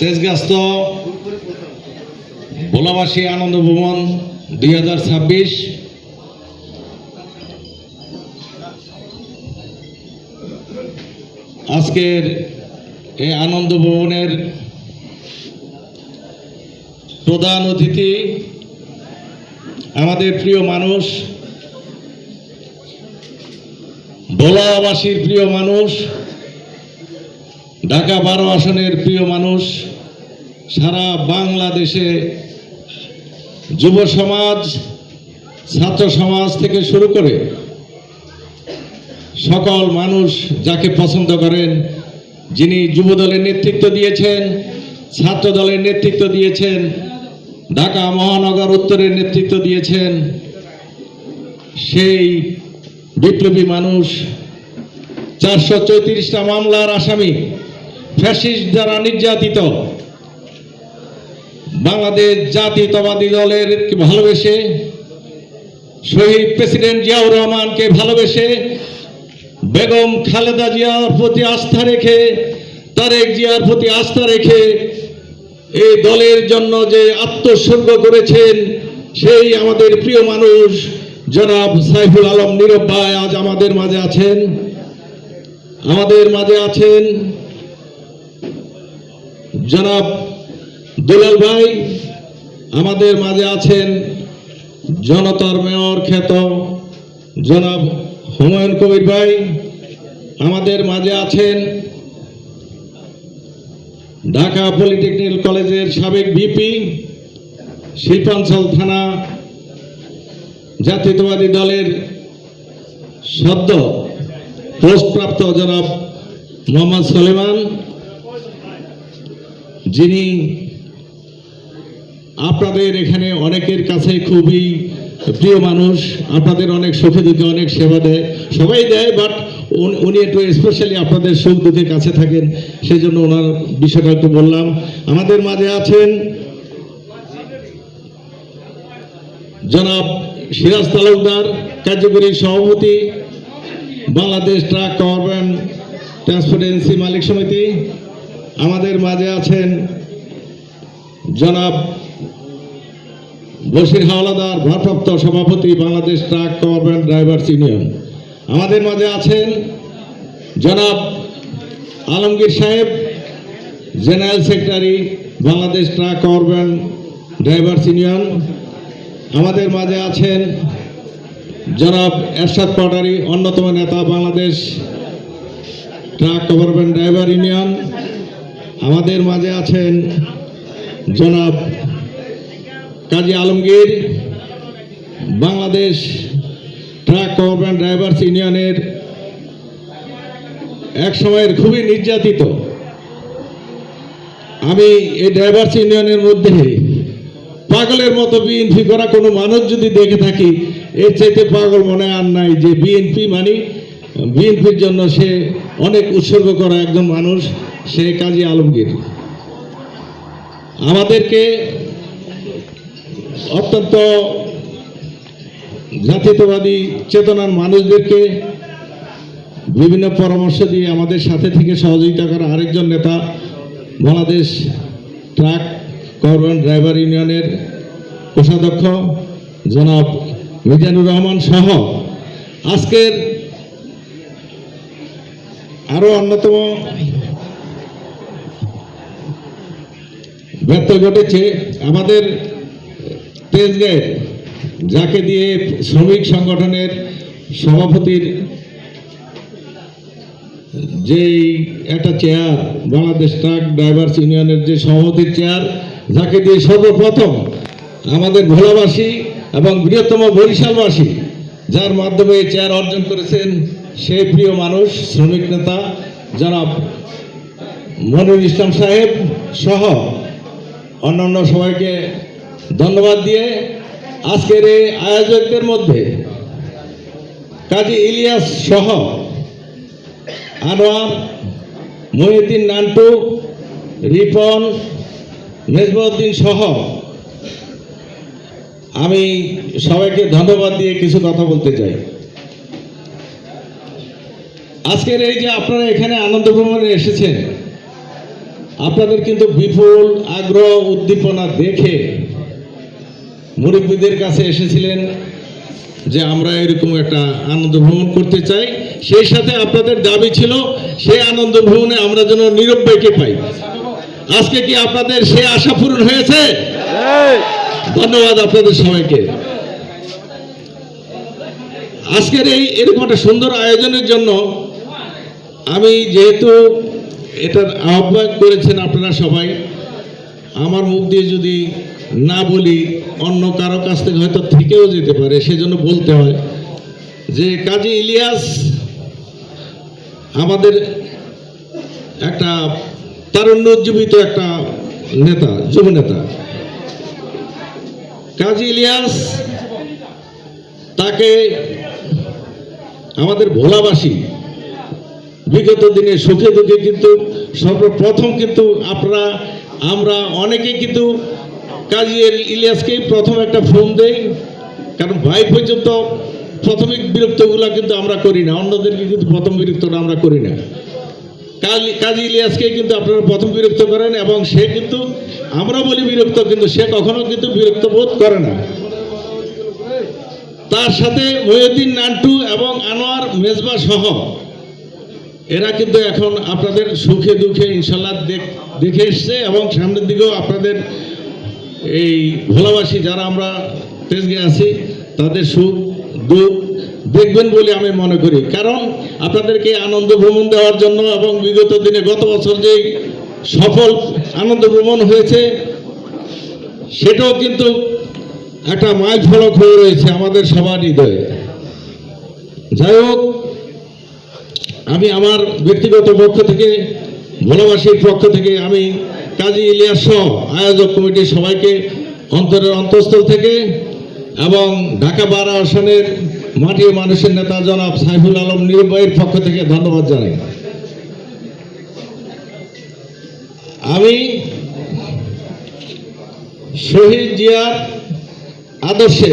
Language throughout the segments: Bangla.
তেজগাস্ত ভোলাবাসী আনন্দ ভ্রমণ দুই হাজার ছাব্বিশ। আজকের এই আনন্দ ভবনের প্রধান অতিথি আমাদের প্রিয় মানুষ, ভোলাবাসীর প্রিয় মানুষ ঢাকা বারো আসনের প্রিয় মানুষ, সারা বাংলাদেশে যুব সমাজ, ছাত্র সমাজ থেকে শুরু করে সকল মানুষ যাকে পছন্দ করেন, যিনি যুব দলের নেতৃত্ব দিয়েছেন, ছাত্র দলের নেতৃত্ব দিয়েছেন, ঢাকা মহানগর উত্তরের নেতৃত্ব দিয়েছেন, সেই বিপ্লবী মানুষ চারশো চৌত্রিশটা মামলার আসামি ফ্যাসিস্ট দ্বারা নির্যাতিত, বাংলাদেশ জাতীয়তাবাদী দলের ভালোবেসে, শহীদ প্রেসিডেন্ট জিয়াউর রহমানকে ভালোবেসে, বেগম খালেদা জিয়ার প্রতি আস্থা রেখে, তারেক জিয়ার প্রতি আস্থা রেখে এই দলের জন্য যে আত্মোৎসর্গ করেছেন, সেই আমাদের প্রিয় মানুষ জনাব সাইফুল আলম নীরব ভাই আজ আমাদের মাঝে আছেন। আমাদের মাঝে আছেন জনাব দুলাল ভাই, আমাদের মাঝে আছেন জনতার মেয়র খ্যাত জনাব হুমায়ুন কবির ভাই, আমাদের মাঝে আছেন ঢাকা পলিটেকনিক্যাল কলেজের সাবেক ভিপি, শিল্পাঞ্চল থানা জাতীয়তাবাদী দলের সদ্য পোস্টপ্রাপ্ত জনাব মোহাম্মদ সলেমান। যিনি আপনাদের এখানে অনেকের কাছে খুবই প্রিয় মানুষ, আপনাদের অনেক সুখে দুঃখে অনেক সেবা দেয়, সবাই দেয় বাট উনি একটু স্পেশালি আপনাদের সুখ দুঃখের কাছে থাকেন সেই জন্য ওনার বিষয়টা একটু বললাম। আমাদের মাঝে আছেন জনাব সিরাজ তালুকদার, কার্যকরী সভাপতি, বাংলাদেশ ট্রাক কারবান ট্রান্সপোর্টেন্সি মালিক সমিতি আমাদের মাঝে আছেন জনাব বসির হাওলাদার ভারপ্রাপ্ত সভাপতি Bangladesh truck covered van drivers union আমাদের মাঝে আছেন জনাব আলমগীর সাহেব, general secretary Bangladesh truck covered van drivers union আমাদের মাঝে আছেন জনাব এরশাদ পাটারি, অন্যতম নেতা Bangladesh truck government driver union. আমাদের মাঝে আছেন জনাব Kazi Alamgir, Bangladesh truck government drivers ইউনিয়নের এক সময়ের খুবই নির্যাতিত। আমি এই ড্রাইভার্স ইউনিয়নের মধ্যে পাগলের মতো বিএনপি করা কোনো মানুষ যদি দেখে থাকি, এর চাইতে পাগল মনে আর নাই যে বিএনপি মানে বিএনপির জন্য সে অনেক উৎসর্গ করা একজন মানুষ। সে কাজী আলমগীর। আমাদেরকে অত্যন্ত জাতীয়তাবাদী চেতনার মানুষদেরকে বিভিন্ন পরামর্শ দিয়ে আমাদের সাথে থেকে সহযোগিতা করা আরেকজন নেতা, বাংলাদেশ ট্রাক করবেন ড্রাইভার ইউনিয়নের কোষাধ্যক্ষ জনাব মিজানুর রহমান সহ। আজকের আরও অন্যতম ব্যর্থ ঘটেছে আমাদের গাইড যাকে দিয়ে শ্রমিক সংগঠনের সভাপতির যেই একটা চেয়ার বাংলাদেশ ট্রাক ড্রাইভার্স ইউনিয়নের যে সভাপতির চেয়ার যাকে দিয়ে সর্বপ্রথম আমাদের ভোলাবাসী এবং বৃহত্তম বরিশালবাসী, যার মাধ্যমে এই চেয়ার অর্জন করেছেন সে প্রিয় মানুষ, শ্রমিক নেতা জনাব মনিরুল ইসলাম সাহেব সহ অন্যান্য সবাইকে ধন্যবাদ দিয়ে আজকের এই আয়োজকদের মধ্যে কাজী ইলিয়াস সহ আনোয়ার, মহিউদ্দিন নান্টু, রিপন মেজবউদ্দিন সহ আমি সবাইকে ধন্যবাদ দিয়ে কিছু কথা বলতে চাই। আজকের এই যে আপনারা এখানে আনন্দ ভ্রমণে এসেছেন আপনাদের কিন্তু বিপুল আগ্রহ, উদ্দীপনা দেখে মুরব্বীদের কাছে এসেছিলেন যে আমরা এরকম একটা আনন্দ ভ্রমণ করতে চাই। সেই সাথে আপনাদের দাবি ছিল, সেই আনন্দ ভ্রমণে আমরা যেন নিরব্বইকে পাই। আজকে কি আপনাদের সে আশা পূরণ হয়েছে? ধন্যবাদ আপনাদের সবাইকে। আজকের এই এরকম একটা সুন্দর আয়োজনের জন্য আমি যেহেতু এটার আহ্বায়ক করেছেন আপনারা সবাই। আমার মুখ দিয়ে যদি না বলি, অন্য কারও কাছ থেকে হয়তো থেকেও যেতে পারে, সেজন্য বলতে হয় যে কাজী ইলিয়াস আমাদের একটা তারুণ্য উজ্জীবিত একটা নেতা, যুব নেতা। কাজী ইলিয়াস তাকে আমাদের ভোলাবাসী বিগত দিনে সুখে দুঃখে কিন্তু সর্বপ্রথম কিন্তু আপনারা, আমরা অনেকে কিন্তু কাজী ইলিয়াসকেই প্রথম একটা ফোন দেই, কারণ ভাই পর্যন্ত প্রাথমিক বিরক্তগুলো কিন্তু আমরা করি না, অন্যদেরকে কিন্তু প্রথম বিরক্তটা আমরা করি না। কাজী ইলিয়াসকে কিন্তু আপনারা প্রথম বিরক্ত করেন এবং সে কিন্তু, আমরা বলি বিরক্ত, কিন্তু সে কখনো কিন্তু বিরক্ত বোধ করে না। তার সাথে মহিউদ্দিন নান্টু এবং আনোয়ার মেজবা সহ এরা কিন্তু এখন আপনাদের সুখে দুঃখে ইনশাল্লাহ দেখ- এসছে এবং সামনের দিকেও আপনাদের এই ভোলাবাসী যারা আমরা তেজগে আছি, তাদের সুখ, দুঃখ দেখবেন বলে আমি মনে করি। কারণ আপনাদেরকে আনন্দ ভ্রমণ দেওয়ার জন্য এবং বিগত দিনে গত বছর যে সফল আনন্দ ভ্রমণ হয়েছে, সেটাও কিন্তু একটা মাইল ফলক হয়ে রয়েছে আমাদের সবার হৃদয়ে। যাই হোক আমি আমার ব্যক্তিগত পক্ষ থেকে ভোলাবাসীর পক্ষ থেকে আমি কাজী ইলিয়াস সহ আয়োজক কমিটির সবাইকে অন্তরের অন্তঃস্থল থেকে এবং ঢাকা বার আসনের মাটি মানুষের নেতা জনাব সাইফুল আলম নিরুবাইয়ের পক্ষ থেকে ধন্যবাদ জানাই। আমি শহীদ জিয়ার আদর্শে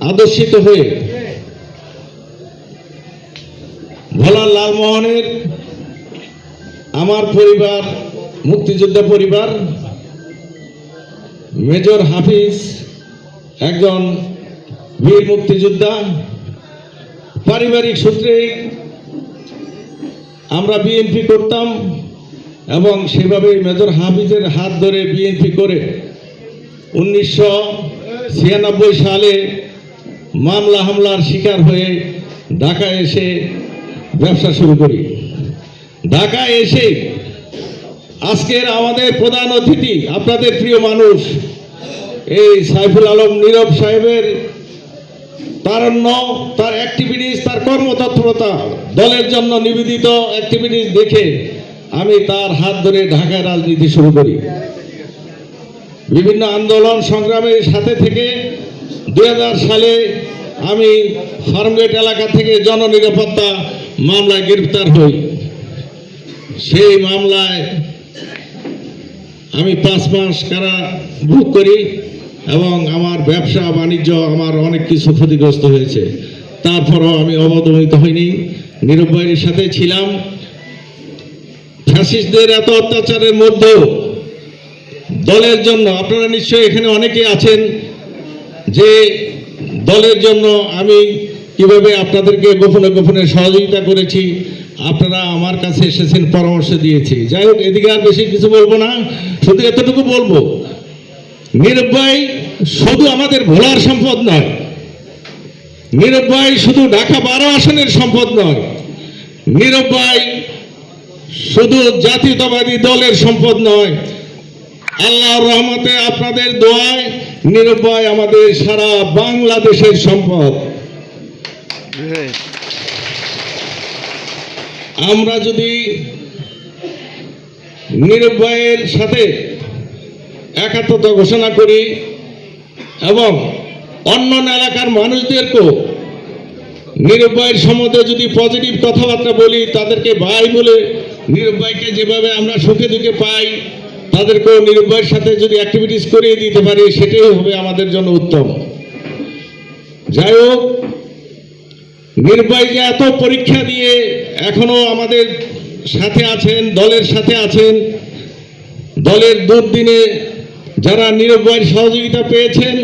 আদর্শিত হয়ে ভোলা লালমোহনের, আমার পরিবার, মুক্তিযোদ্ধা পরিবার, মেজর হাফিজ, একজন বীর মুক্তিযোদ্ধা, পারিবারিক সূত্রে আমরা বিএনপি করতাম এবং সেভাবে মেজর হাফিজের হাত ধরে বিএনপি করে উনিশশো ছিয়ানব্বই সালে মামলা হামলার শিকার হয়ে ঢাকায় এসে ব্যবসা শুরু করি। ঢাকায় এসে আজকের আমাদের প্রধান অতিথি, আপনাদের প্রিয় মানুষ, এই সাইফুল আলম নীরব সাহেবের তারণ্য, তার অ্যাক্টিভিটিস তার কর্মতৎপরতা, দলের জন্য নিবেদিত অ্যাক্টিভিটিস দেখে আমি তার হাত ধরে ঢাকায় রাজনীতি শুরু করি। বিভিন্ন আন্দোলন সংগ্রামের সাথে থেকে দু হাজার সালে আমি ফার্মগেট এলাকা থেকে জননিরাপত্তা মামলায় গ্রেপ্তার হই। সেই মামলায় আমি পাঁচ মাস কারা ভোগ করি এবং আমার ব্যবসা, বাণিজ্য, আমার অনেক কিছু ক্ষতিগ্রস্ত হয়েছে। তারপরও আমি অবদমিত হইনি। নিরুপায়ের সাথে ছিলাম। ফ্যাসিস্টদের এত অত্যাচারের মধ্যেও দলের জন্য, আপনারা নিশ্চয়ই এখানে অনেকে আছেন, যে দলের জন্য আমি কীভাবে আপনাদেরকে গোপনে গোপনে সহযোগিতা করেছি, আপনারা আমার কাছে এসেছেন, পরামর্শ দিয়েছি। যাই হোক, এদিকে আর বেশি কিছু বলব না। শুধু এতটুকু বলব নির্ভয় শুধু আমাদের ভোলার সম্পদ নয়। নিরব্বাই শুধু ঢাকা বারো আসনের সম্পদ নয়। নিরব্বাই শুধু জাতীয়তাবাদী দলের সম্পদ নয়। আল্লাহর রহমতে আপনাদের দোয়ায় নিরব্বাই আমাদের সারা বাংলাদেশের সম্পদ। আমরা যদি নিরব্বাইয়ের সাথে একাত্মতা ঘোষণা করি এবং অন্য এলাকার মানুষদেরকেও নিরব্বাইয়ের সম্বন্ধে যদি পজিটিভ কথাবার্তা বলি, তাদেরকে ভাই বলে নিরব্বাইকে যেভাবে আমরা সুখে দুঃখে পাই, তাদেরকেও নিরব্বাইয়ের সাথে যদি অ্যাক্টিভিটিস করিয়ে দিতে পারি, সেটাই হবে আমাদের জন্য উত্তম। যাই হোক নির্বাহী যে এত পরীক্ষা দিয়ে এখনও আমাদের সাথে আছেন, দলের সাথে আছেন। দলের দুর্দিনে যারা নিরব্বয়ের সহযোগিতা পেয়েছেন